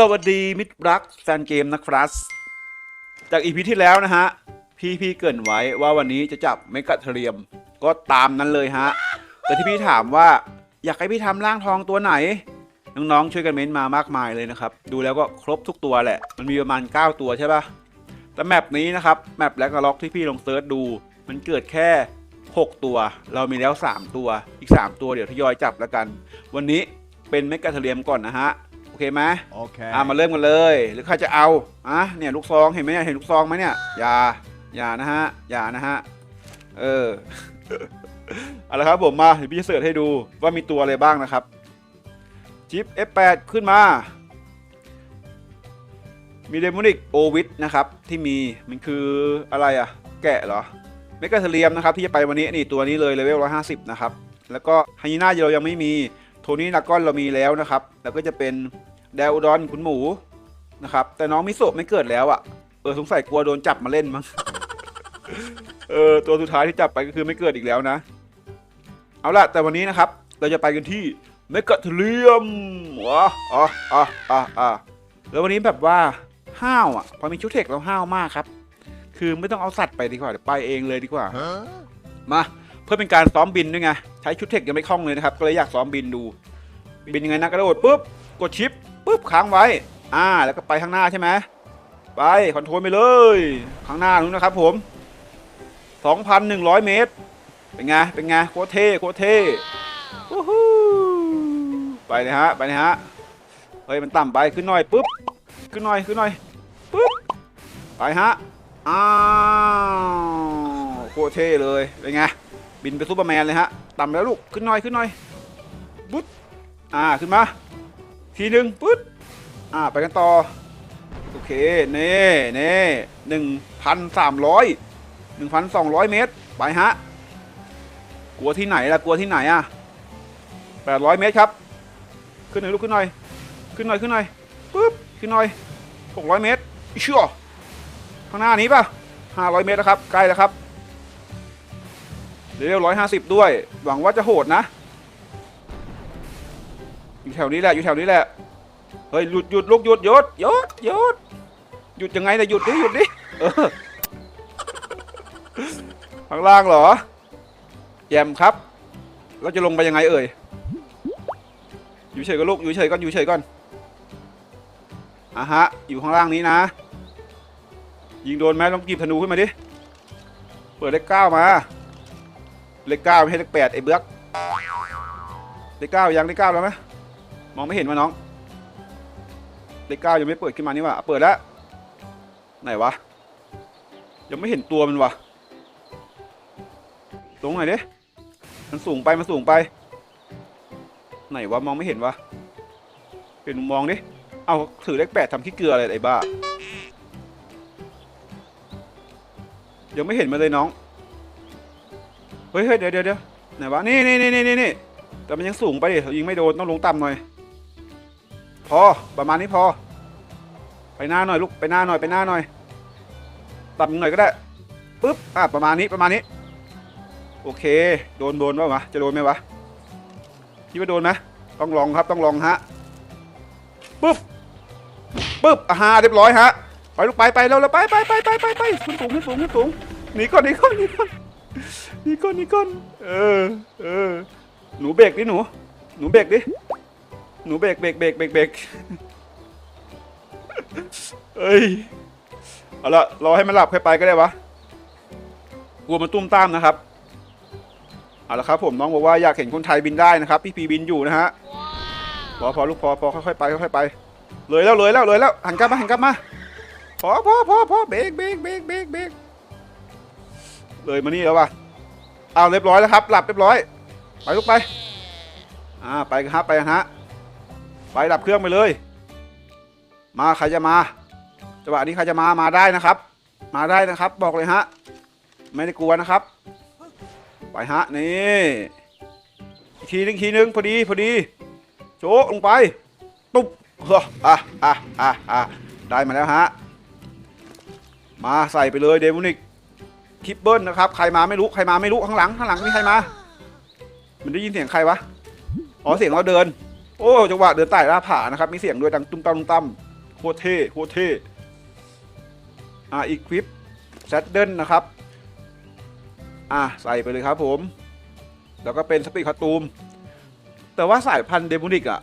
สวัสดีมิตรรักแฟนเกมนะครับจากอีพีที่แล้วนะฮะ พี่พี่เกินไว้ว่าวันนี้จะจับเมกะเทเรียม ก็ตามนั้นเลยฮะ แต่ที่พี่ถามว่าอยากให้พี่ทำร่างทองตัวไหน น้องๆช่วยกันเม้นต์มามากมายเลยนะครับ ดูแล้วก็ครบทุกตัวแหละ มันมีประมาณ 9 ตัวใช่ปะแต่แมปนี้นะครับแมปแลกล็อกที่พี่ลองเซิร์ชดู มันเกิดแค่ 6 ตัว เรามีแล้ว 3 ตัวอีก 3 ตัวเดี๋ยวทยอยจับแล้วกัน วันนี้เป็นเมกะเทเรียมก่อนนะฮะ เคไหม Okay. อะมาเริ่มกันเลย หรือใครจะเอาอะเนี่ยลูกซองเห็นไหมเนี่ยเห็นลูกซองไหมเนี่ยอย่าอย่านะฮะอย่านะฮะเออเอาละครับผมมาเดี๋ยวพี่จะเสิร์ชให้ดูว่ามีตัวอะไรบ้างนะครับจิป F8 ขึ้นมา มีเดมอนิกโอวิทนะครับที่มีมันคืออะไรอะแกะเหรอเมกาเทเรียมนะครับที่จะไปวันนี้นี่ตัวนี้เลยเลเวล150 นะครับ แล้วก็ไฮยีน่าเรายังไม่มี โทนี่นักก้อนเรามีแล้วนะครับ แล้วก็จะเป็นแดวอุดอนคุณหมูนะครับ แต่น้องมิโซะไม่เกิดแล้วอะ่ะ เออสงสัยกลัวโดนจับมาเล่นมั้ง เออตัวสุดท้ายที่จับไปก็คือไม่เกิดอีกแล้วนะ เอาล่ะ แต่วันนี้นะครับ เราจะไปกันที่เมกะเทเรียมว้าอ๋ออ๋ออ๋ออ๋อแล้ววันนี้แบบว่าห้าวอะ พอมีชุดเทคเราห้าวมากครับ คือไม่ต้องเอาสัตว์ไปดีกว่าเดี๋ยวไปเองเลยดีกว่า Huh? มา เพื่อเป็นการซ้อมบินด้วยไงใช้ชุดเทคยังไม่คล่องเลยนะครับก็เลยอยากซ้อมบินดู บินยังไงนะกระโดดปุ๊บกดชิปปุ๊บค้างไว้ อ่า แล้วก็ไปข้างหน้าใช่ไหมไปคอนโทรลไปเลย ข้างหน้านู้นนะครับผม 2,100 เมตร เป็นไงเป็นไงโคตรเท่โคตรเท่วู้ฮู้ไปเลยฮะไปเลยฮะเฮ้ยมันต่ำไปขึ้นหน่อยปุ๊บขึ้นหน่อยขึ้นหน่อยปุ๊บไปฮะอ้าวโคตรเท่เลยเป็นไง บินไปซูเปอร์แมนเลยฮะต่ำแล้วลูกขึ้นหน่อยขึ้นหน่อยปุ๊บอ่าขึ้นมา ทีหนึ่งปุ๊บอ่าไปกันต่อ โอเคเน่เน่หนึ่งพันสามร้อยหนึ่งพันสองร้อยเมตร ไปฮะ กลัวที่ไหนล่ะกลัวที่ไหนอะแปดร้อยเมตรครับ ขึ้นหน่อยลูกขึ้นหน่อย ขึ้นหน่อยขึ้นหน่อยปุ๊บขึ้นหน่อยหกร้อยเมตรอิชั่วข้างหน้านี้ป่ะห้าร้อยเมตรแล้วครับใกล้แล้วครับ เร็วร้อยห้าสิบด้วย หวังว่าจะโหดนะ อยู่แถวนี้แหละ อยู่แถวนี้แหละ เฮ้ย หยุดหยุดลูกหยุดหยุดหยุดหยุดหยุดยังไงนะหยุดดิหยุดดิเออข้างล่างเหรอ แยมครับ เราจะลงไปยังไงเอ่ย อยู่เฉยก็ลูก อยู่เฉยก่อน อยู่เฉยก่อนอะฮะ อยู่ข้างล่างนี้นะ ยิงโดนไหมลองกีบธนูขึ้นมาดิ เปิดเลขเก้ามา เลขเก้าไม่ใช่เลขแปดไอ้เบือกเลขเก้ายังเลขเก้าแล้วไหมมองไม่เห็นวะน้องเลขเก้ายังไม่เปิดขึ้นมานี่วะเปิดแล้วไหนวะยังไม่เห็นตัวมันวะลงหน่อยดิมันสูงไปมันสูงไป ไหนวะมองไม่เห็นวะเปลี่ยนมุมมองดิเอาถือเลขแปดทำขี้เกลืออะไรไอ้บ้ายังไม่เห็นมาเลยน้อง ฮ้ยเฮ้ยเดี๋ยวเดี๋ยวเดี๋ยวไหนวะนี่นี่นี่นี่นี่แต่มันยังสูงไปดิยิงไม่โดนต้องลงต่ำหน่อย พอประมาณนี้พอ ไปหน้าหน่อยลูกไปหน้าหน่อยไปหน้าหน่อยต่ำหน่อยก็ได้ปึ๊บอะประมาณนี้ประมาณนี้ โอเค โดนโดนป่าวะจะโดนไหมวะคิดว่าโดนไหมต้องลองครับต้องลองฮะปึ๊บปึ๊บอ่าฮะเรียบร้อยฮะไปลูกไปไปแล้วแล้วไปไปไปไปไปไปขึ้นสูงขึ้นสูงขึ้นสูงหนีก่อนหนีก่อนหนีก่อน นีก่อนหนีก่อนเออเออหนูเบรกดิหนู หนูเบรกดิ หนูเบรกเบรกเบรกเบรกเบรกเอ้ย เอาละรอให้มันหลับค่อยไปก็ได้วะกลัวมันตุ้มตามนะครับ เอาละครับผมน้องบอกว่าอยากเห็นคนไทยบินได้นะครับ พี่พีบินอยู่นะฮะ พอพอลูกพอพอค่อยๆไปค่อยๆไป เลยแล้วเลยแล้วเลยแล้วหันกลับมาหันกลับมา พอพอพอพอเบรกเบรกเบรกเบรกเบรกเลยมานี่แล้ววะ เอาเรียบร้อยแล้วครับ หลับเรียบร้อย ไปลุกไป อ่า ไปกันฮะ ไปกันฮะ ไปดับเครื่องไปเลย มาใครจะมาจังหวะนี้ใครจะมา มาได้นะครับ มาได้นะครับ บอกเลยฮะ ไม่ได้กลัวนะครับ ไปฮะ นี่อีกทีนึงอีกทีนึงพอดี พอดี โจลงไป ตุ๊บเฮ้ออะอะอะอะได้มาแล้วฮะ มาใส่ไปเลยเดมอนิก คิปเบิลนะครับ ใครมาไม่รู้ ใครมาไม่รู้ข้างหลัง ข้างหลังมีใครมา มันได้ยินเสียงใครวะ อ๋อ เสียงเราเดิน โอ้จังหวะเดินใต้หน้าผานะครับ มีเสียงด้วยดังตุ้มตั้มตุ้มตั้มโคเท่โคเท่อ่าอีควิปแซดเดิลนะครับ อะใส่ไปเลยครับผม แล้วก็เป็นสปีดคอตูม แต่ว่าสายพันธุ์เดมูนิกอะ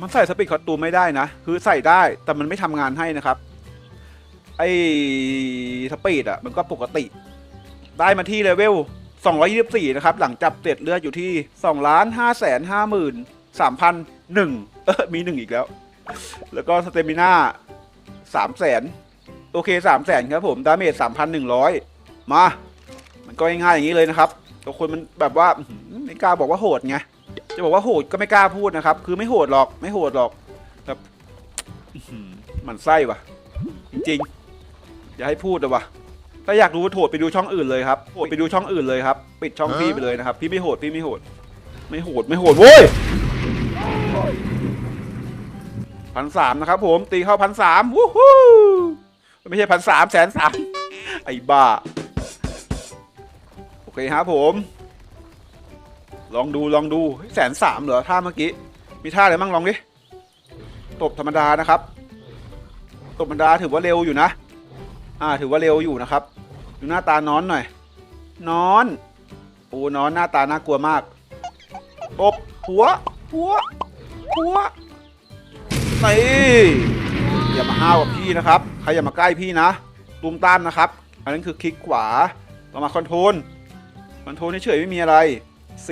มันใส่สปีดคอตูมไม่ได้นะ คือใส่ได้ แต่มันไม่ทำงานให้นะครับ ไอ้สปีดอะ มันก็ปกติ ได้มาที่เลเวล 224 นะครับ หลังจับเสร็จเลือดอยู่ที่2ล้าน5แสน5หมื่น3พันหนึ่งเออมีหนึ่งอีกแล้ว แล้วก็สเตมิน่า3แสนโอเค3แสนครับผม ดาเมจ 3,100 มา มันก็ง่ายๆอย่างนี้เลยนะครับแต่คนมันแบบว่าไม่กล้าบอกว่าโหดไง จะบอกว่าโหดก็ไม่กล้าพูดนะครับ คือไม่โหดหรอก ไม่โหดหรอกแบบมันไส้ว่ะจริงๆอย่าให้พูดเลยว่ะ ถ้าอยากรู้ว่าโหดไปดูช่องอื่นเลยครับโหดไปดูช่องอื่นเลยครับ ปิดช่องพี่ไปเลยนะครับ พี่ไม่โหดพี่ไม่โหด ไม่โหดไม่โหดโว้ยพันสามนะครับผมตีเข้าพันสามวู้ฮู้ไม่ใช่พันสามแสนสามไอ้บ้า โอเคครับผม ลองดูลองดูแสนสามเหรอท่าเมื่อกี้ มีท่าอะไรบ้างลองดิตบธรรมดานะครับ ตบธรรมดาถือว่าเร็วอยู่นะ อ่าถือว่าเร็วอยู่นะครับ ดูหน้าตานอนหน่อย นอนโอ้นอนหน้าตาน่ากลัวมากตบหัว หัว หัวนี่อย่ามาห้าวกับพี่นะครับ ใครอย่ามาใกล้พี่นะตูมตามนะครับ อันนั้นคือคลิกขวาเรามาคอนโทรลคอนโทรลเฉยๆไม่มีอะไร C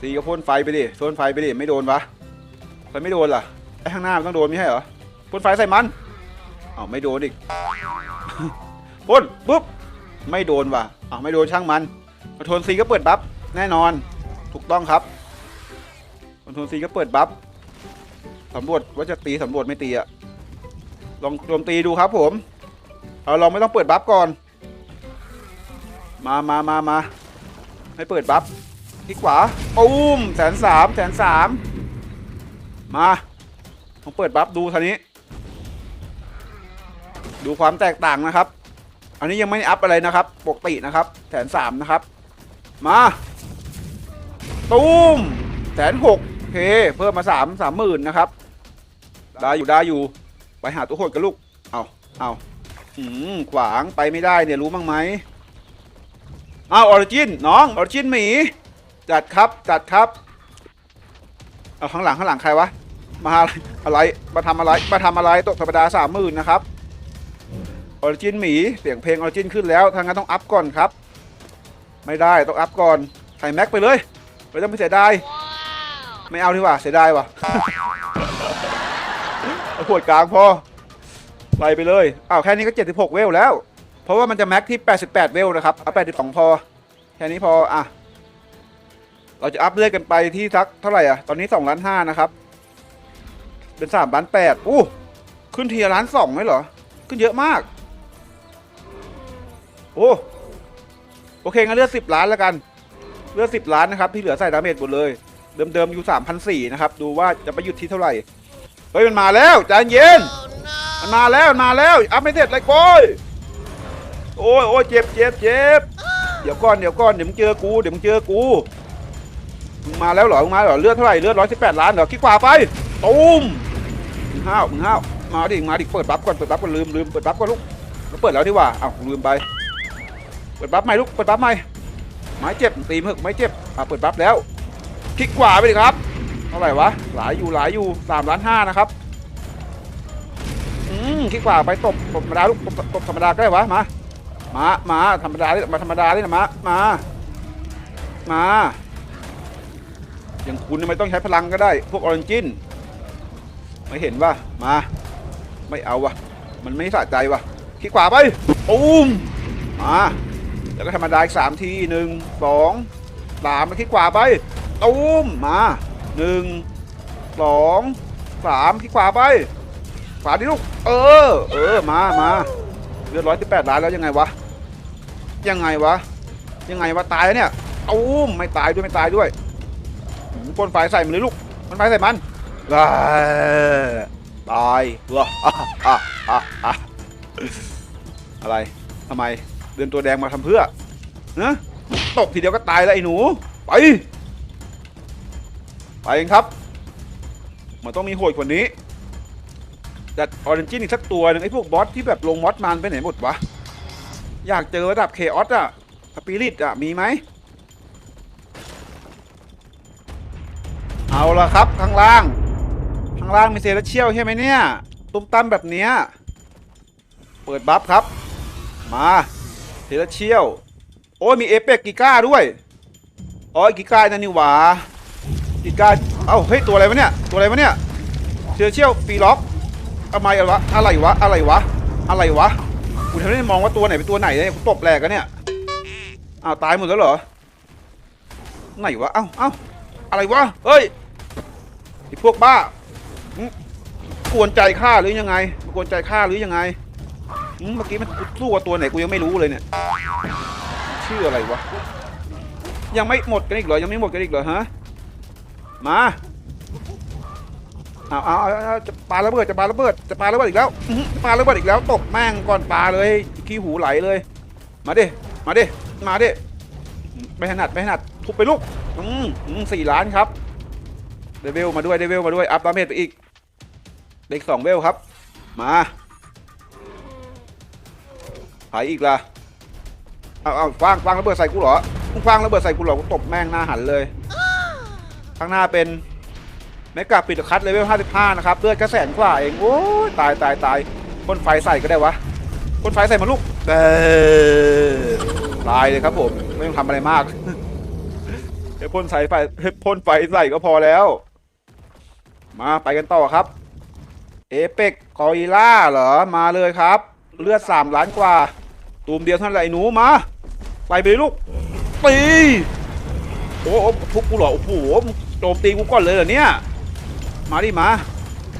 C ก็พ่นไฟไปดิพ่นไฟไปดิไม่โดนวะไฟไม่โดนล่ะไอ้ข้างหน้ามันต้องโดนไม่ใช่เหรอพ่นไฟใส่มัน อ้าไม่โดนอีกพ่นปุ๊บ ไม่โดนว่ะอ้าไม่โดนช่างมันคอนโทรล C ก็เปิดบัฟแน่นอน ถูกต้องครับคอนโทรล C ก็เปิดบัฟสำรวจว่าจะตีสำรวจไม่ตีอะลองรวมตีดูครับ ผมเอาลองไม่ต้องเปิดบัฟก่อน มามามามาให้เปิดบัฟคลิกขวาปุ้มแสนสามแสนสามมาลองเปิดบัฟดูทีนี้ ดูความแตกต่างนะครับ อันนี้ยังไม่อัพอะไรนะครับ ปกตินะครับแสนสามนะครับ มาตุ้มแสนหกเคเพิ่มมาสามสามหมื่นนะครับได้อยู่ได้อยู่ ไปหาตัวโหดกันลูก เอาเอาอืมขวางไปไม่ได้เนี่ยรู้บ้างไหมเอาออริจินน้องออริจินหมีจัดครับจัดครับเอาข้างหลังข้างหลังใครวะมาอะไรอะไรมาทำอะไรมาทำอะไรตกธรรมดาสามหมื่นนะครับ ออริจินหมีเสียงเพลงออริจินขึ้นแล้วทางนั้นต้องอัพก่อนครับ ไม่ได้ต้องอัพก่อนใส่แม็กไปเลยไม่ต้องไปเสียดายไม่เอาดีกว่าเสียดายว่ะเอาขวดกลางพอไล่ไปเลยอ้าวแค่นี้ก็ 76 เวลแล้ว เพราะว่ามันจะแม็กที่ 88 เวลนะครับเอา82 พอ แค่นี้พออะเราจะอัพเลือดกันไปที่สักเท่าไหร่อะ ตอนนี้2ล้าน5นะครับ เป็น3ล้าน8อู้ ขึ้นทีละล้าน2ไหมเหรอ ขึ้นเยอะมาก โอ้โอเคงั้นเลือด10ล้านแล้วกัน เลือด10ล้านนะครับที่เหลือใส่ดาเมจหมดเลย เดิมๆอยู่3,004นะครับดูว่าจะไปหยุดที่เท่าไหร่เฮ้ยมันมาแล้วใจเย็นมันมาแล้วมาแล้วอัพไม่เสร็จเลยโก้ยโอ้ยโอ้ยเจ็บเจ็บเจ็บเดี๋ยวก่อนเดี๋ยวก่อนเดี๋ยวมึงเจอกูเดี๋ยวมึงเจอกูมึงมาแล้วเหรอมึงมาแล้วเหรอเลือดเท่าไหร่เลือดร้อยสิบแปดล้านเหรอคิดขวาไปตูมมึงห้าวมึงห้าวมาดิมาดิเปิดบัฟก่อนเปิดบัฟก่อนลืมลืมเปิดบัฟก่อนลูกเราเปิดแล้วดีกว่าอ้าวลืมไป เปิดบัฟใหม่ลูกเปิดบัฟใหม่ไม้เจ็บตีมึกไม้เจ็บอะเปิดบัฟแล้วคลิกขวาไปดิครับเท่าไหร่วะหลายอยู่หลายอยู่สามล้านห้านะครับอืมคลิกขวาไปตบตบธรรมดาลูกตบตบธรรมดาก็ได้วะมามามาธรรมดาเลยมาธรรมดาเลยนะมามามาอย่างคุณไม่ต้องใช้พลังก็ได้ พวกออริจินไม่เห็นว่ามา ไม่เอาวะมันไม่สะใจวะคลิกขวาไปอุ้มมา แล้วก็ธรรมดาอีกสามทีหนึ่งสองสามแล้วคลิกขวาไปตุ้มมาหนึ่งสองสามคลิกขวาไป ขวาดิลูก เออ เออ มามาเลือดร้อยสิบแปดล้านแล้วยังไงวะ ยังไงวะ ยังไงวะ ตายเนี่ยอุ้มไม่ตายด้วยไม่ตายด้วยหืมพ่นไฟใส่มันเลยลูก มันไฟใส่มันตายตายเหรออะไรทำไม เดินตัวแดงมาทำเพื่อเนะตบทีเดียวก็ตายแล้วไอ้หนู ไป ไปเองครับ มันต้องมีโหดกว่านี้ดัดออเรนจินอีกสักตัวหนึ่งไอ้พวกบอสที่แบบลงมอสมันไปไหนหมดวะ อยากเจอระดับเคออสอะสปิริตอะมีไหม เอาละครับข้างล่าง ข้างล่างมีเซเลเชียลใช่ไหมเนี่ย ตุ้มตั้มแบบเนี้ย เปิดบัฟครับ มา เซเลเชียลโอ้ยมีเอเปกกิก้าด้วยอ๋อกิก้านั่นนี่หว่ากิก้าเอ้าเฮ้ยตัวอะไรวะเนี่ยตัวอะไรวะเนี่ยเซเลเชียลปีล็อกทำไมอะไรวะอะไรวะอะไรวะอะไรวะกูทำไม่ได้มองว่าตัวไหนเป็นตัวไหนเนี่ยกูตบแหลกกันเนี่ยอ้าวตายหมดแล้วเหรอไหนวะเอ้าเอ้าอะไรวะเฮ้ยไอพวกบ้ากวนใจข้าหรือยังไงกวนใจข้าหรือยังไง เมื่อกี้มันสู้กับตัวไหนกูยังไม่รู้เลยเนี่ย ชื่ออะไรวะ ยังไม่หมดกันอีกเหรอ ยังไม่หมดกันอีกเหรอฮะมาเอาเอาเอาเอาจะปาระเบิดจะปาระเบิดจะปาระเบิดอีกแล้วอื้อหือปาระเบิดอีกแล้วตกแม่งก่อนปาเลยขี้หูไหลเลย มาดิมาดิมาดิไม่ถนัดไม่ถนัดทุบไปลูกอืมอืมสี่ล้านครับเดวิลมาด้วยเดวิลมาด้วยอัพดาเมจไปอีกเด็กสองเวลครับ มา หายอีกล่ะเอาเอาฟางฟางระเบิดใส่กูเหรอมึงฟางระเบิดใส่กูเหรอกูตบแม่งหน้าหันเลย ข้างหน้าเป็นเมกาปิดคัตเลเวล55 นะครับเลือดกระแสนกว่าเอง โอ้ยตายตายตายพ่นไฟใส่ก็ได้วะพ่นไฟใส่มาลูกเออตายเลยครับผม ไม่ต้องทำอะไรมากแค่พ่นใส่ไฟพ่นไฟใส่ก็พอแล้ว มาไปกันต่อครับ เอเปกกอริล่าเหรอ มาเลยครับ เลือด3ล้านกว่า ตูมเดียวเท่านั้นแหละหนูมาไปไปลูกตีโอ้โหทุบกูเหรอโอ้โหโจมตีกูก่อนเลยเหรอเนี่ยมาดิมา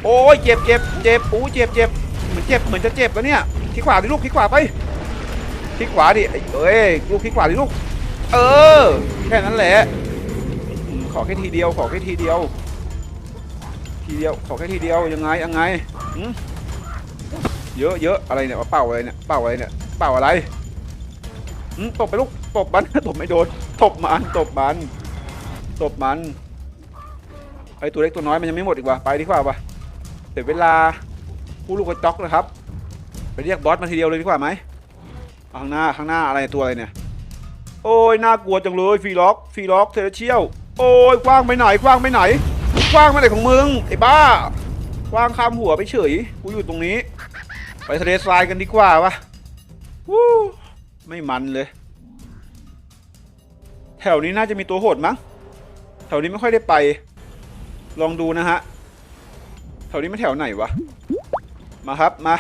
โอ้ยเจ็บเจ็บเจ็บปูเจ็บเจ็บเหมือนเจ็บเหมือนจะเจ็บแล้วเนี่ยคลิกขวาดิลูกคลิกขวาไปคลิกขวาดิเอ้ยลูกคลิกขวาดิลูก เออ แค่นั้นแหละขอแค่ทีเดียว ขอแค่ทีเดียว ทีเดียวขอแค่ทีเดียวยังไงยังไงหืม เยอะเยอะอะไรเนี่ยว่าเป่าอะไรเนี่ยเป่าอะไรเนี่ยเป่าอะไรตบไปลูกตบมันตบไม่โดนตบมันตบมันตบมันไอตัวเล็กตัวน้อยมันยังไม่หมดอีกว่ะไปดีกว่าวะเสียเวลาผู้ลูกกระจอกนะครับ ไปเรียกบอสมาทีเดียวเลยดีกว่าไหมข้างหน้าข้างหน้าอะไรตัวอะไรเนี่ย โอ้ยน่ากลัวจังเลยฟีล็อกฟีล็อกเทเลเชียลโอ้ยกว้างไปไหนกว้างไปไหนกว้างมาไหนของมึงไอ้บ้ากว้างข้ามหัวไปเฉยกูอยู่ตรงนี้ ไปทะเลทรายกันดีกว่าวะวู้ไม่มันเลย แถวนี้น่าจะมีตัวโหดมั้ง แถวนี้ไม่ค่อยได้ไป ลองดูนะฮะ แถวนี้มันแถวไหนวะ มาครับมา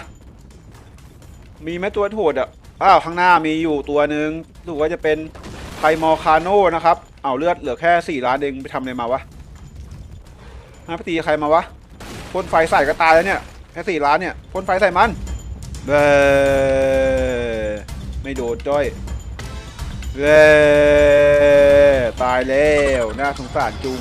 มีไหมตัวโหดอะ อ้าวข้างหน้ามีอยู่ตัวหนึ่งดูว่าจะเป็นไทมอร์คาโน่นะครับ เอาเลือดเหลือแค่สี่ล้านเองไปทำอะไรมาวะฮะไปตีใครมาวะพ่นไฟใส่ก็ตายแล้วเนี่ยแค่สี่ล้านเนี่ยพ่นไฟใส่มัน เบ้อไม่โดนจ้อยเบ้อตายแล้วน่าสงสารจุง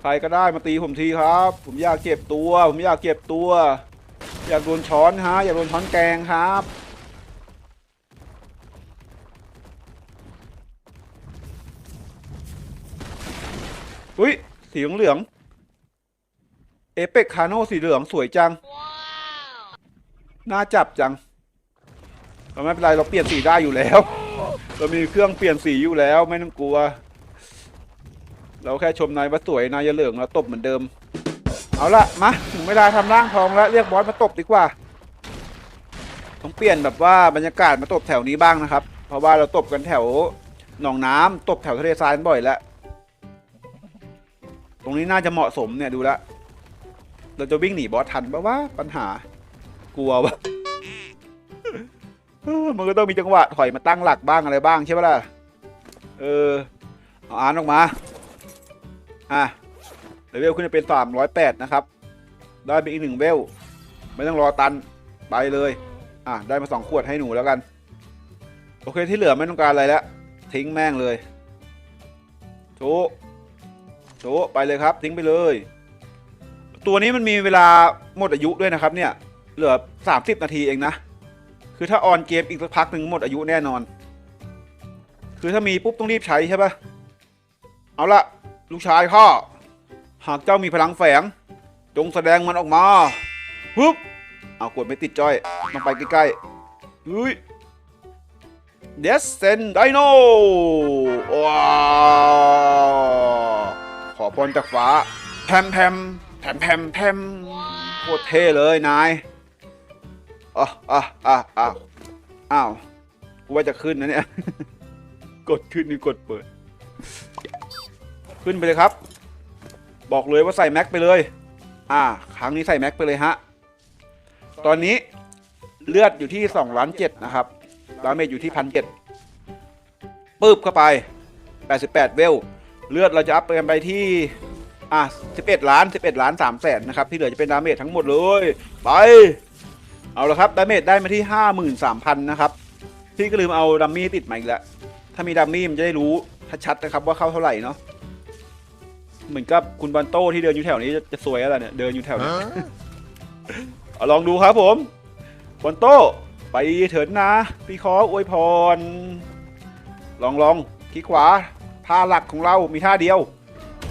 ใครก็ได้มาตีผมทีครับ ผมอยากเก็บตัว ผมอยากเก็บตัว อยากโดนช้อนฮะอยากโดนช้อนแกงครับอุ้ยสีเหลือง เอเปกคาโนสีเหลืองสวยจัง น่าจับจังแต่ไม่เป็นไรเราเปลี่ยนสีได้อยู่แล้ว เรามีเครื่องเปลี่ยนสีอยู่แล้วไม่ต้องกลัว เราแค่ชมนายว่าสวยนายเหลืองเราตบเหมือนเดิม เอาละมาถึงเวลาทำร่างทองแล้วเรียกบอสมาตบดีกว่า ต้องเปลี่ยนแบบว่าบรรยากาศมาตบแถวนี้บ้างนะครับ เพราะว่าเราตบกันแถวหนองน้ำตบแถวทะเลทรายบ่อยแล้ว ตรงนี้น่าจะเหมาะสมเนี่ยดูแลว เราจะวิ่งหนีบอสทันปะวะปัญหากลัววะเออมันก็ต้องมีจังหวะถอยมาตั้งหลักบ้างอะไรบ้างใช่ปะล่ะ เออ เอาอ่านออกมา อะเลเวลขึ้นเป็นสามร้อยแปดนะครับ ได้ไปอีกหนึ่งเวล ไม่ต้องรอตัน ไปเลย อะ ได้มาสองขวดให้หนูแล้วกัน โอเคที่เหลือไม่ต้องการอะไรแล้ว ทิ้งแม่งเลยโถโตะไปเลยครับ ทิ้งไปเลย ตัวนี้มันมีเวลาหมดอายุด้วยนะครับเนี่ย เหลือ 30 นาทีเองนะ คือถ้าออนเกมอีกสักพักหนึ่งหมดอายุแน่นอน คือถ้ามีปุ๊บต้องรีบใช้ใช่ปะเอาละลูกชายข้อหากเจ้ามีพลังแฝง จงแสดงมันออกมาฮึบเอากดไม่ติดจ้อยต้องไปใกล้ๆเฮ้ยเดสเซนไดโนว้าวขอพรจากฟ้าแพมแพม แพมแพมแพมโคตรเท่เลยนายอะอะอะอะอ้าวกูว่าจะขึ้นนะเนี่ย กดขึ้นนี่กดเปิด ขึ้นไปเลยครับ บอกเลยว่าใส่แม็กไปเลย อ่า ครั้งนี้ใส่แม็กไปเลยฮะ ตอนนี้เลือดอยู่ที่2ล้าน7นะครับดาเมจอยู่ที่พันเจ็ดปึ๊บเข้าไป 88 เวล เลือดเราจะอัพไปที่ อะ11 ล้าน 11 ล้าน3แสนนะครับที่เหลือจะเป็นดาเมจทั้งหมดเลย ไป เอาละครับดาเมจได้มาที่ 53,000 นะครับ พี่ก็ลืมเอาดัมมี่ติดมาอีกแล้ว ถ้ามีดัมมี่มันจะได้รู้ชัดๆนะครับว่าเข้าเท่าไหร่เนาะเหมือนกับคุณบันโต้ที่เดินอยู่แถวนี้จะจะสวยอะไรเนี่ยเดินอยู่แถวนี้เอาลองดูครับผมบันโต้ไปเถิดนะ พี่ขออวยพร ลองลองคลิกขวาท่าหลักของเรามีท่าเดียว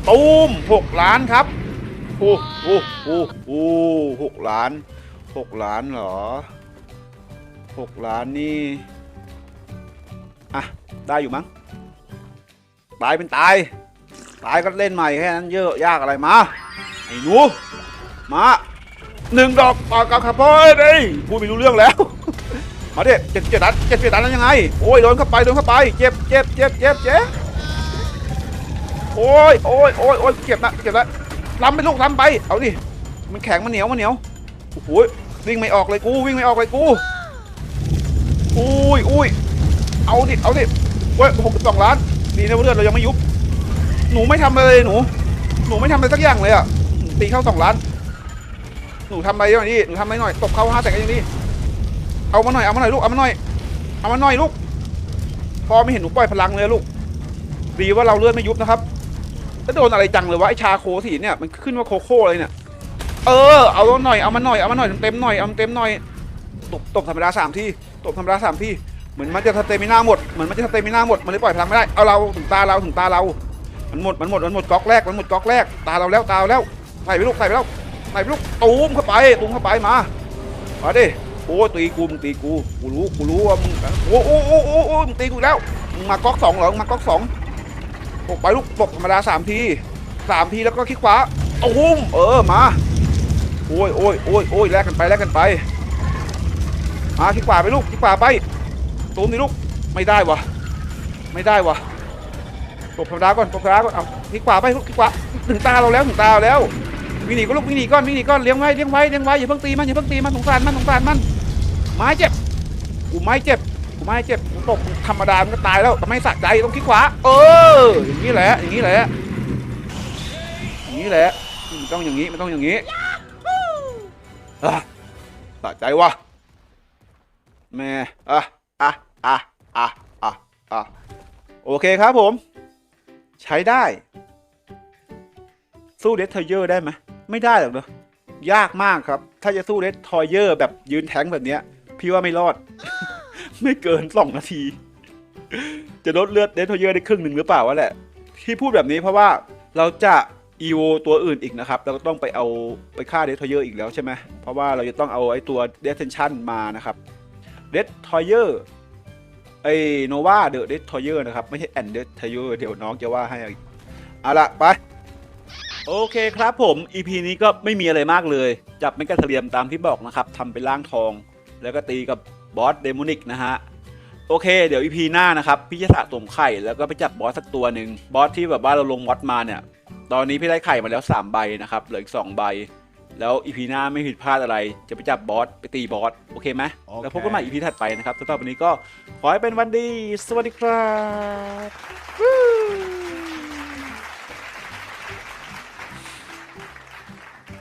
ตูมหกล้านครับโอ้โอ้โอ้โอ้หกล้านหกล้านเหรอหกล้านนี่ อะ ได้อยู่มั้ง ตายเป็นตาย ตายก็เล่นใหม่แค่นั้นเยอะยากอะไรมา ไอ้หนู มาหนึ่งดอกปากกาคาร์บอเด้ยพูดไม่รู้เรื่องแล้ว มาเดิเจ็ดเจ็ดดันเจ็ดเจ็ดดันนั้นยังไง โอ้ยโดนเข้าไปโดนเข้าไป เจ็บเจ็บเจ็บเจ็บเจ็บ โอ้ยโอ้ยโอ้ยโอ้ยเจ็บนะเจ็บนะล้ำไปลูกล้ำไป เอาดิ มันแข็งมันเหนียวมันเหนียว โอ้โหวิ่งไม่ออกเลยกูวิ่งไม่ออกเลยกู อุ้ยอุ้ยเอาดิ เอาดิเว้ยหกสองล้าน ดีนะว่าเลือดเรายังไม่ยุบ หนูไม่ทำอะไรเลยหนู หนูไม่ทำอะไรสักอย่างเลยอะ ตีเข้าสองล้าน หนูทำอะไรหน่อยดิหนูทำอะไรหน่อย ตบเข้าห้าแสนก็ยังดีเอามาหน่อย เอามาหน่อยลูก เอามาหน่อย เอามาหน่อยลูก พอไม่เห็นหนูปล่อยพลังเลยลูก ดีว่าเราเลือดไม่ยุบนะครับ แล้วโดนอะไรจังเลยวะไอชาโคสีเนี่ยมันขึ้นว่าโคโค่เลยเนี่ย เออเอาหน่อยเอามาหน่อยเอามาหน่อยเต็มหน่อยเอาเต็มหน่อยตบตบธรรมดาสามที่ตบธรรมดาสามที่เหมือนมันจะสเตมิน่าหมดเหมือนมันจะสเตมิน่าหมดมันเลยปล่อยพลังไม่ได้เอาเราถึงตาเราถึงตาเรา มันหมดมันหมดมันหมดก๊อกแรกมันหมดก๊อกแรกตาเราแล้วตาเราแล้วใส่ไปลูกใส่ไปแล้วใส่ไปลูกตูมเข้าไปตูมเข้าไปมามาดิโอ้ตีกูมึงตีกูกูรู้กูรู้ว่ามึงโอ้โอ้โอ้โอ้มึงตีกูแล้วมึงมาก๊อกสองเหรอมึงมาก๊อกสอง ปกไปลูกปกธรรมดาสามทีสามทีแล้วก็คลิกขวาตูมเออมาโอ้ยโอ้ยโอ้ยโอ้ยแลกกันไปแลกกันไปมาคลิกขวาไปลูกคลิกขวาไปตูมดิลูกไม่ได้วะไม่ได้วะตบธรรมดาก่อนตบธรรมดาก่อนเอาคลิกขวาไปลูกคลิกขวาถึงตาเราแล้วถึงตาเราแล้ววิ่งหนีก็ลูกวิ่งหนีก้อนวิ่งหนีก้อนเลี้ยงไว้เลี้ยงไว้เลี้ยงไว้อย่าเพิ่งตีมันอย่าเพิ่งตีมันสงสารมันสงสารมันไม้เจ็บกูไม้เจ็บ ไม้เจ็บตกธรรมดามันก็ตายแล้วแต่ไม่สะใจต้องคลิกขวา เออ อย่างนี้แหละ อย่างนี้แหละ อย่างนี้แหละมันต้องอย่างนี้มันต้องอย่างนี้สะใจวะแม่อะอะอะอะอะอะโอเคครับผม ใช้ได้ สู้เดสทอยเยอร์ได้ไหมไม่ได้หรอกเนอะยากมากครับ ถ้าจะสู้เดสทอยเยอร์แบบยืนแทงแบบเนี้ย พี่ว่าไม่รอด ไม่เกินสองนาที จะลดเลือดเดสทอยเยอร์ได้ครึ่งหนึ่งหรือเปล่าวะแหละ ที่พูดแบบนี้เพราะว่าเราจะอีโวตัวอื่นอีกนะครับ เราก็ต้องไปเอาไปฆ่าเดสทอยเยอร์อีกแล้วใช่ไหมเพราะว่าเราจะต้องเอาไอ้ตัวเดสเทนชันมานะครับเดสทอยเยอร์ไอโนวาเดอะเดสทอยเยอร์นะครับ ไม่ใช่แอนเดสทอยเยอร์เดี๋ยวน้องจะว่าให้อีกเอาละไปโอเคครับผม EP นี้ก็ไม่มีอะไรมากเลย จับเมกาเทียมตามที่บอกนะครับทำเป็นร่างทอง แล้วก็ตีกับ บอสเดโมนิกนะฮะโอเค เดี๋ยว EP หน้านะครับ พี่จะสะสมไข่แล้วก็ไปจับบอสสักตัวหนึ่งบอสที่แบบว่าเราลงมอดมาเนี่ย ตอนนี้พี่ได้ไข่มาแล้ว 3 ใบนะครับเหลืออีก 2 ใบ แล้ว EP หน้าไม่ผิดพลาดอะไร จะไปจับบอสไปตีบอสโอเคไหมโอเคแล้วพบกันใหม่ EP ถัดไปนะครับสำหรับวันนี้ก็ขอให้เป็นวันดี สวัสดีครับ